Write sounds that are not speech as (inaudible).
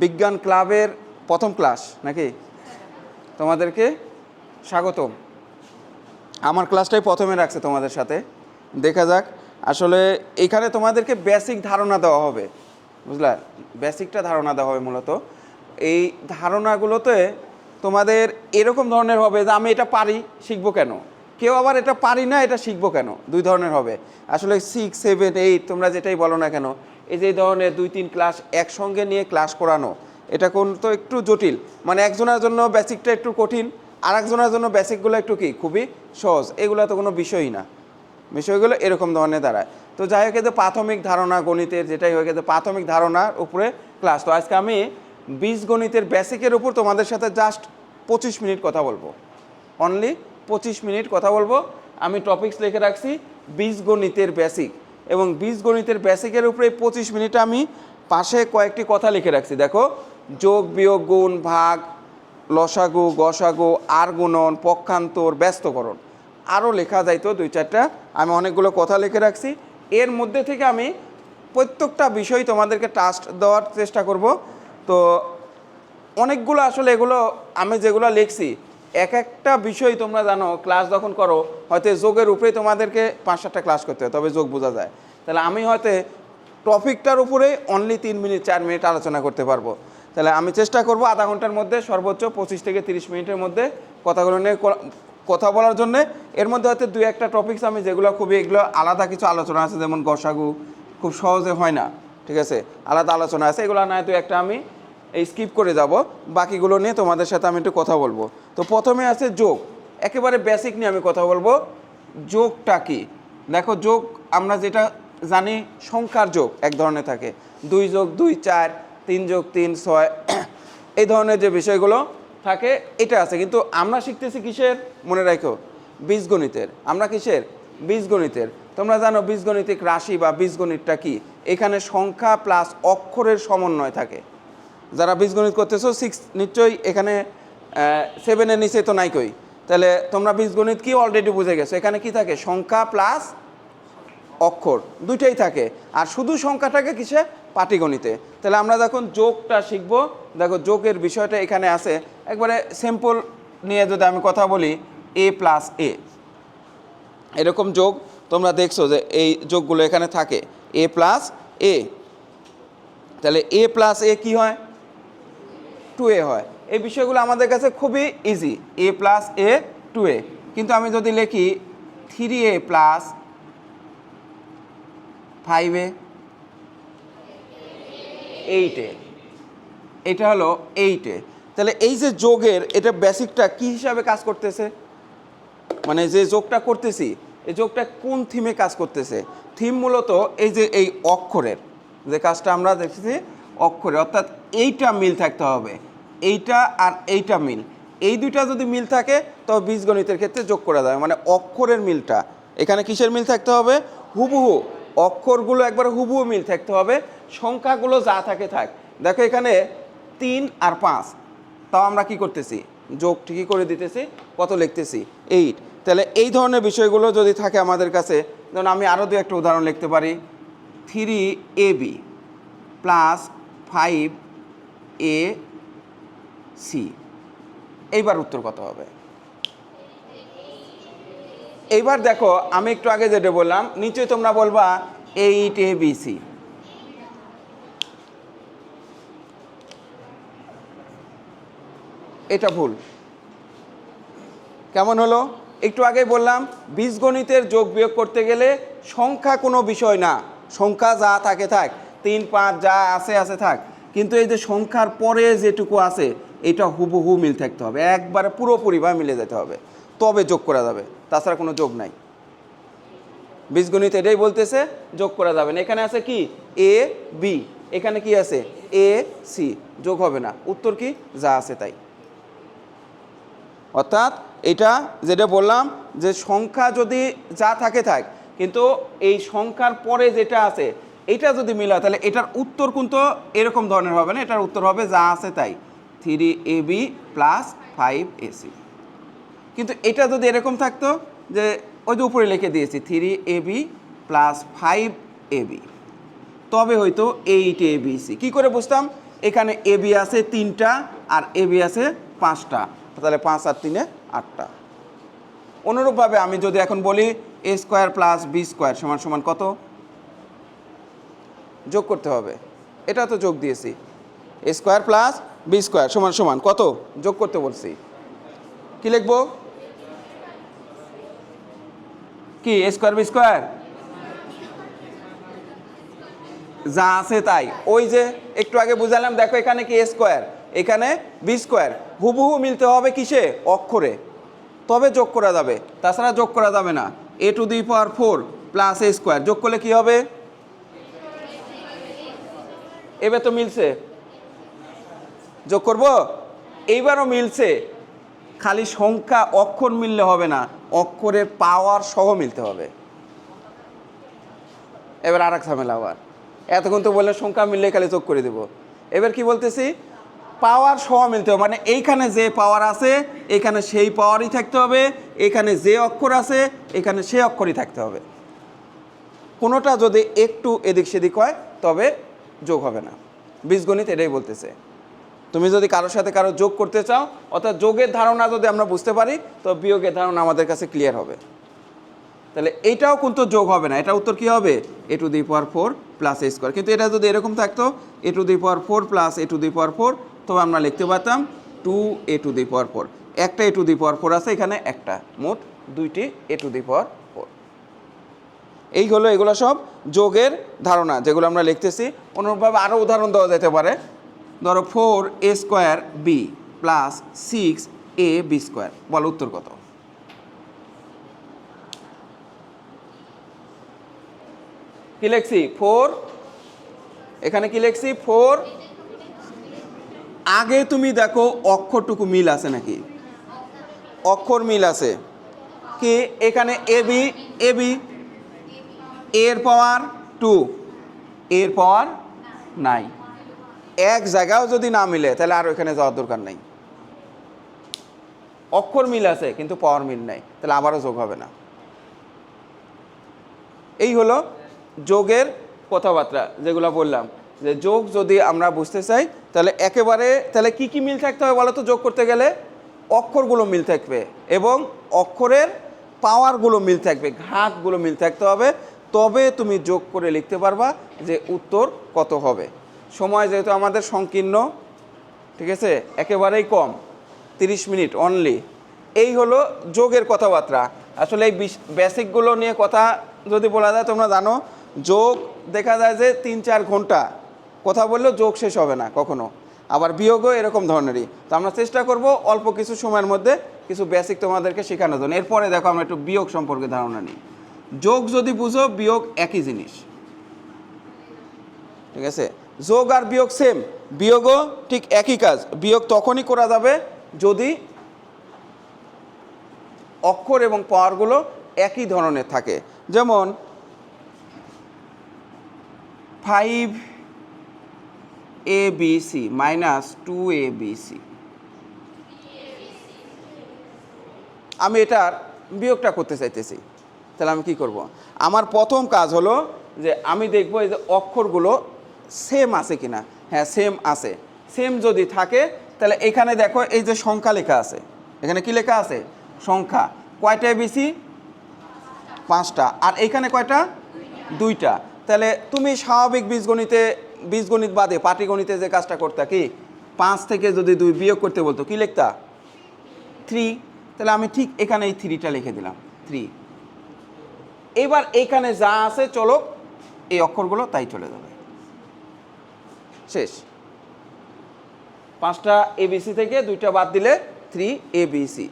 বিজ্ঞান ক্লাবের প্রথম ক্লাস নাকি? তোমাদেরকে স্বাগতম। আমার ক্লাসটাই প্রথমে রাখছে তোমাদের সাথে। দেখা যাক, আসলে এখানে তোমাদেরকে বেসিক ধারণা দেওয়া হবে। বুঝলা? বেসিকটা ধারণা দেওয়া হবে মূলত। এই ধারণাগুলোতে তোমাদের এরকম ধরনের হবে যে আমি এটা পারি, শিখব কেন? কেউ আবার এটা পারি না, এটা শিখব কেন? দুই ধরনের হবে। আসলে সিক্স সেভেন এইট তোমরা যেটাই বলো না কেন এই যে ধরনের দুই, তিন ক্লাস একসঙ্গে নিয়ে ক্লাস করানো, এটা কোন তো একটু জটিল। মানে একজনের জন্য বেসিকটা একটু কঠিন আর একজনের জন্য বেসিকগুলো একটু কি? খুবই সহজ। এগুলো তো কোনো বিষয়ই না। বিষয়গুলো এরকম ধরনের দাঁড়ায়। তো যাই হোক এতে প্রাথমিক ধারণা গণিতের, যেটাই হয়ে গেছে প্রাথমিক ধারণার উপরে ক্লাস তো আজকে আমি বীজগণিতের বেসিকের উপর তোমাদের সাথে জাস্ট পঁচিশ মিনিট কথা বলব। অনলি পঁচিশ মিনিট কথা বলব। আমি টপিকস লিখে রাখছি, বীজ গণিতের বেসিক এবং বীজগণিতের বেসিকের উপরে পঁচিশ মিনিট আমি পাশে কয়েকটি কথা লিখে রাখছি। দেখো, যোগ, বিয়োগ, গুণ, ভাগ, লসাগু, গসাগু, আর গুণন, পক্ষান্তর, ব্যস্তকরণ। আরও লেখা যাইতো দুই চারটা। আমি অনেকগুলো কথা লিখে রাখছি। এর মধ্যে থেকে আমি প্রত্যেকটা বিষয় তোমাদেরকে টাস্ক দেওয়ার চেষ্টা করব। তো অনেকগুলো আসলে এগুলো আমি যেগুলো লিখছি, এক একটা বিষয় তোমরা জানো ক্লাস যখন করো, হয়তো যোগের উপরেই তোমাদেরকে পাঁচ সাতটা ক্লাস করতে হয়, তবে যোগ বোঝা যায়। তাহলে আমি হয়তো টপিকটার উপরে অনলি তিন মিনিট, চার মিনিট আলোচনা করতে পারব। তাহলে আমি চেষ্টা করব আধা ঘণ্টার মধ্যে সর্বোচ্চ পঁচিশ থেকে তিরিশ মিনিটের মধ্যে কথাগুলো নিয়ে কথা বলার জন্য। এর মধ্যে হয়তো দুই একটা টপিকস আমি যেগুলো খুবই, এগুলো আলাদা কিছু আলোচনা আছে, যেমন গসাগু, খুব সহজে হয় না, ঠিক আছে? আলাদা আলোচনা আছে, এগুলো নয় দু একটা আমি এই স্কিপ করে যাব। বাকিগুলো নিয়ে তোমাদের সাথে আমি একটু কথা বলব। তো প্রথমে আছে যোগ। একেবারে বেসিক নিয়ে আমি কথা বলব। যোগটা কি? দেখো যোগ আমরা যেটা জানি সংখ্যার যোগ এক ধরনের থাকে। দুই যোগ দুই, চার, তিন যোগ তিন, ছয়, (coughs) এই ধরনের যে বিষয়গুলো থাকে, এটা আছে। কিন্তু আমরা শিখতেছি কিসের? মনে রাখো, বীজগণিতের। আমরা কিসের? বীজগণিতের। তোমরা জানো বীজগণিতিক রাশি বা বীজগণিতটা কি? এখানে সংখ্যা প্লাস অক্ষরের সমন্বয় থাকে। যারা বীজগণিত করতেছো সিক্স নিশ্চয়ই এখানে সেভেনের নিচে তো নাই কই। তাহলে তোমরা বীজগণিত কি অলরেডি বুঝে গেছো? এখানে কি থাকে? সংখ্যা প্লাস অক্ষর, দুইটাই থাকে। আর শুধু সংখ্যাটাকে কিসে? পাটিগণিতে। তাহলে আমরা যখন যোগটা শিখব, দেখো যোগের বিষয়টা এখানে আছে। একবারে সিম্পল নিয়ে যদি আমি কথা বলি এ প্লাস এ এরকম যোগ তোমরা দেখছ যে এই যোগগুলো এখানে থাকে। এ প্লাস এ তাহলে এ প্লাস এ কী হয়? টু এ হয়। এই বিষয়গুলো আমাদের কাছে খুবই easy A plus A two A কিন্তু আমি যদি লিখি থ্রি এ প্লাস ফাইভ এইটে এটা হলো এইটে তাহলে এই যে যোগের, এটা বেসিকটা কি হিসাবে কাজ করতেছে? মানে যে যোগটা করতেছি, এই যোগটা কোন থিমে কাজ করতেছে? থিম মূলত এই যে এই অক্ষরের, যে কাজটা আমরা দেখতেছি, অক্ষরে। অর্থাৎ এইটা মিল থাকতে হবে। এইটা আর এইটা মিল। এই দুইটা যদি মিল থাকে, তবে বীজগণিতের ক্ষেত্রে যোগ করা যাবে মানে অক্ষরের মিলটা। এখানে কিসের মিল থাকতে হবে? হুবহু অক্ষরগুলো একবার হুবহু মিল থাকতে হবে, সংখ্যাগুলো যা থাকে থাক। দেখো এখানে তিন আর পাঁচ, তাও আমরা কি করতেছি? যোগ ঠিকই করে দিতেছি, কত লিখতেছি? এইট তাহলে এই ধরনের বিষয়গুলো যদি থাকে আমাদের কাছে যেমন আমি আরও দু একটা উদাহরণ লিখতে পারি। Three A B plus five A C এইবার উত্তর কত হবে? এইবার দেখো, আমি একটু আগে যেটা বললাম নিচে তোমরা বলবা এইট এ বি সি এটা ভুল। কেমন হলো? একটু আগে বললাম, বীজগণিতের যোগ বিয়োগ করতে গেলে সংখ্যা কোনো বিষয় না। সংখ্যা যা থাকে থাক, তিন, পাঁচ, যা আছে আছে থাক। কিন্তু এই যে সংখ্যার পরে যেটুকু আছে, এটা হুবহু মিল থাকতে হবে। একবারে পুরোপুরিভাবে মিলে যেতে হবে। তবে যোগ করা যাবে, তাছাড়া কোনো যোগ নাই। বীজগণিত এটাই বলতেছে, যোগ করা যাবে না। এখানে আছে কি? এ বি এখানে কি আছে? এ সি যোগ হবে না। উত্তর কি? যা আছে তাই। অর্থাৎ এটা যেটা বললাম, যে সংখ্যা যদি যা থাকে থাক, কিন্তু এই সংখ্যার পরে যেটা আছে, এটা যদি মিলা তাহলে এটার উত্তর কিন্তু এরকম ধরনের হবে না। এটার উত্তর হবে যা আছে তাই। Three A B plus five A C কিন্তু এটা যদি এরকম থাকতো যে ওই যে উপরে লিখে দিয়েছি three A B plus five A B তবে হয়তো এইট এ বি সি কী করে বুঝতাম? এখানে এ বি আছে তিনটা আর এ বি আছে পাঁচটা। তাহলে পাঁচ আর তিনে আটটা। অনুরূপভাবে আমি যদি এখন বলি A square plus B square সমান সমান কত? যোগ করতে হবে। এটা তো যোগ দিয়েছি। A square plus B square সমান সমান কত? যোগ করতে বলছি। কি লিখব? কি? এ স্কোয়ার বি স্কোয়ার যা আছে তাই। ওই যে একটু আগে বুঝালাম, দেখো এখানে কি এ স্কোয়ার এখানে বি স্কোয়ার হুবহু মিলতে হবে কিসে? অক্ষরে। তবে যোগ করা যাবে। তাছাড়া যোগ করা যাবে না। A to the power four plus A square যোগ করলে কি হবে? এবার তো মিলছে। যোগ করব? এইবারও মিলছে। খালি সংখ্যা, অক্ষর মিললে হবে না। অক্ষরের পাওয়ার সহ মিলতে হবে। এবার আর এক ঝামেলা আবার। এতক্ষণ তো বললে সংখ্যা মিললে খালি যোগ করে দেব। এবার কি বলতেছি? পাওয়ার সহ মিলতে হবে। মানে এইখানে যে পাওয়ার আছে, এখানে সেই পাওয়ারই থাকতে হবে। এখানে যে অক্ষর আছে, এখানে সেই অক্ষরই থাকতে হবে। কোনোটা যদি একটু এদিক সেদিক হয়, তবে যোগ হবে না। বীজগণিত এটাই বলতেছে। তুমি যদি কারোর সাথে কারও যোগ করতে চাও, অর্থাৎ যোগের ধারণা যদি আমরা বুঝতে পারি, তো বিয়োগের ধারণা আমাদের কাছে ক্লিয়ার হবে। তাহলে এইটাও কিন্তু যোগ হবে না। এটা উত্তর কি হবে? A to the power four plus A square. কিন্তু এটা যদি এরকম থাকতো, A to the power four plus A to the power four, তবে আমরা লিখতে পারতাম two A to the power four. একটা A to the power four আছে, এখানে একটা। মোট দুইটি এ টু দি পাওয়ার ফোর। এই হলো এগুলো সব যোগের ধারণা, যেগুলো আমরা লিখতেছি। অনুরূপভাবে আরও উদাহরণ দেওয়া যেতে পারে। ধরো four A square B plus six A B square. বল উত্তর কত? কি লিখছি? ফোর। এখানে কি লিখছি? ফোর। আগে তুমি দেখো অক্ষরটুকু মিল আছে নাকি? অক্ষর মিল আছে। কি? এখানে এ বি এ বি। এর পাওয়ার টু। এর পাওয়ার নাই। এক জায়গাও যদি না মিলে, তাহলে আর ওইখানে যাওয়ার দরকার নেই। অক্ষর মিল আছে, কিন্তু পাওয়ার মিল নাই, তাহলে আবারও যোগ হবে না। এই হলো যোগের কথাবার্তা যেগুলো বললাম। যে যোগ যদি আমরা বুঝতে চাই, তাহলে একেবারে, তাহলে কি কি মিল থাকতে হবে বলো তো? যোগ করতে গেলে অক্ষরগুলো মিল থাকবে এবং অক্ষরের পাওয়ারগুলো মিল থাকবে, ঘাতগুলো মিল থাকতে হবে। তবে তুমি যোগ করে লিখতে পারবা যে উত্তর কত হবে। সময় যেহেতু আমাদের সংকীর্ণ, ঠিক আছে? একেবারেই কম, তিরিশ মিনিট অনলি এই হলো যোগের কথাবার্তা। আসলে এই বেসিকগুলো নিয়ে কথা যদি বলা যায়, তোমরা জানো, যোগ দেখা যায় যে তিন চার ঘণ্টা। কথা বললেও যোগ শেষ হবে না কখনো। আবার বিয়োগও এরকম ধরনেরই। তো আমরা চেষ্টা করব অল্প কিছু সময়ের মধ্যে কিছু বেসিক তোমাদেরকে শেখানোর জন্য। এরপরে দেখো আমরা একটু বিয়োগ সম্পর্কে ধারণা নিই। যোগ যদি বুঝো, বিয়োগ একই জিনিস। ঠিক আছে? যোগ আর বিয়োগ সেম বিয়োগও ঠিক একই কাজ। বিয়োগ তখনই করা যাবে যদি অক্ষর এবং পাওয়ারগুলো একই ধরনের থাকে। যেমন five A B C minus two A B C আমি এটার বিয়োগটা করতে চাইতেছি। তাহলে আমি কি করব? আমার প্রথম কাজ হলো যে আমি দেখব এই যে অক্ষরগুলো সেম আছে কিনা? হ্যাঁ সেম আছে। সেম যদি থাকে, তাহলে এখানে দেখো এই যে সংখ্যা লেখা আছে। এখানে কি লেখা আছে? সংখ্যা। কয়টা এবিসি পাঁচটা। আর এখানে কয়টা? দুইটা। তাহলে তুমি স্বাভাবিক বীজগণিতে, বীজগণিত বাদে পাটিগণিতে যে কাজটা করতা কি? পাঁচ থেকে যদি দুই বিয়োগ করতে বলতো, কি লিখতা? থ্রি তাহলে আমি ঠিক এখানে এই থ্রিটা লিখে দিলাম। থ্রি এবার এখানে যা আছে, চলো, এই অক্ষরগুলো তাই চলে যাবে। শেষ। পাঁচটা এবিসি থেকে দুইটা বাদ দিলে থ্রি এবিসি